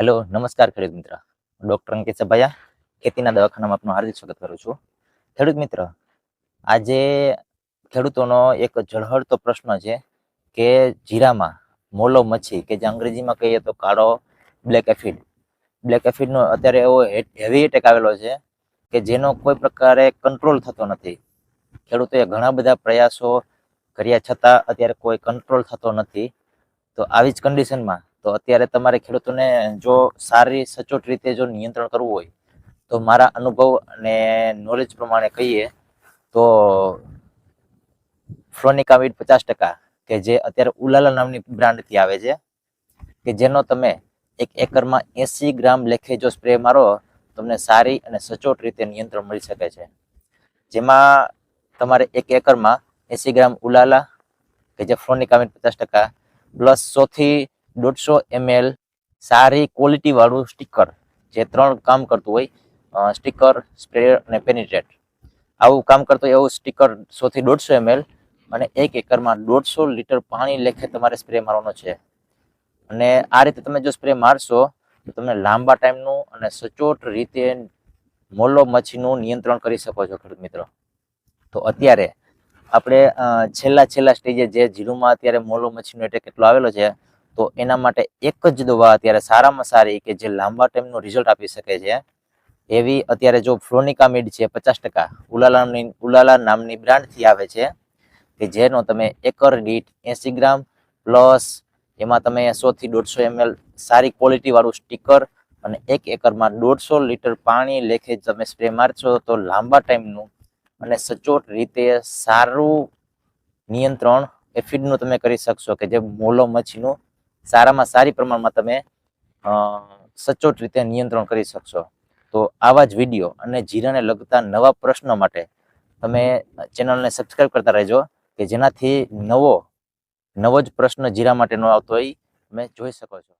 Hello નમસ્કાર ખેડૂત મિત્ર. ડૉક્ટર અંકિત સભાયા, ખેતીના દવાખાનામાં આપનું હાર્દિક સ્વાગત કરું છું. ખેડૂત મિત્ર, આજે ખેડૂતોનો એક જળહળતો પ્રશ્ન છે કે જીરામાં મોલો મચ્છી કે જે અંગ્રેજીમાં કહીએ તો કાળો બ્લેક એફિડ બ્લેક એફિડનો અત્યારે એવો હેવી એટેક આવેલો છે કે જેનો કોઈ પ્રકારે કંટ્રોલ થતો નથી. ખેડૂતોએ ઘણા બધા પ્રયાસો કર્યા છતાં અત્યારે કોઈ કંટ્રોલ થતો નથી. તો આવી જ કન્ડિશનમાં તો અત્યારે તમારે ખેડૂતોને જો સારી, સચોટ રીતે જો નિયંત્રણ કરવું હોય, તો મારા અનુભવ અને નોલેજ પ્રમાણે કહીએ, તો ફ્લોનિકાવિડ પચાસ ટકા, કે જે અત્યારે ઉલાલા નામની બ્રાન્ડથી આવે છે, કે જેનો તમે એક એકરમાં એસી ગ્રામ લેખે જો સ્પ્રે મારો, તમને સારી અને સચોટ રીતે નિયંત્રણ મળી શકે છે. જેમાં તમારે એક એકરમાં એસી ગ્રામ ઉલાલા, કે જે ફ્લોનિકાવિડ પચાસ ટકા, પ્લસ સોથી દોઢસો એમએલ સારી ક્વોલિટી વાળું સ્ટીકર જે ત્રણ કામ કરતું હોય સ્ટીકર સ્પ્રે અને પેનિટ્રેટ આવું કામ કરતું હોય એવું સ્ટીકર સોથી દોઢસો એમએલ અને એક એકરમાં દોઢસો લીટર પાણી લેખે તમારે સ્પ્રે મારવાનો છે. અને આ રીતે તમે જો સ્પ્રે મારશો, તો તમે લાંબા ટાઈમનું અને સચોટ રીતે મોલો મચ્છીનું નિયંત્રણ કરી શકો છો, ખેડૂત મિત્રો. તો અત્યારે આપણે છેલ્લા છેલ્લા સ્ટેજે જે જીરુમાં અત્યારે મોલો મચ્છીનો એટેક કેટલો આવેલો છે તો એના માટે એક જ દવા અત્યારે સારામાં સારી કે જે લાંબા ટાઈમનું રિઝલ્ટ આપી શકે છે. એવી અત્યારે જો ફ્લોનિકામિડ છે પચાસ ટકા, ઉલાલાની, ઉલાલા નામની બ્રાન્ડથી આવે છે, કે જેનો તમે એકર દીઠ એસી ગ્રામ પ્લસ એમાં તમે સોથી દોઢસો એમએલ સારી ક્વોલિટીવાળું સ્ટીકર અને એક એકરમાં દોઢસો લીટર પાણી લેખે તમે સ્પ્રે મારશો તો લાંબા ટાઈમનું અને સચોટ રીતે સારું નિયંત્રણ એફિડનું તમે કરી શકશો કે જે મોલો મચ્છીનું સારામાં સારી પ્રમાણમાં તમે સચોટ રીતે નિયંત્રણ કરી શકશો. તો આવા જ વીડિયો અને જીરાને લગતા નવા પ્રશ્નો માટે તમે ચેનલને સબસ્ક્રાઈબ કરતા રહેજો, કે જેનાથી નવો નવો જ પ્રશ્ન જીરા માટેનો આવતો હોય, તમે જોઈ શકો છો.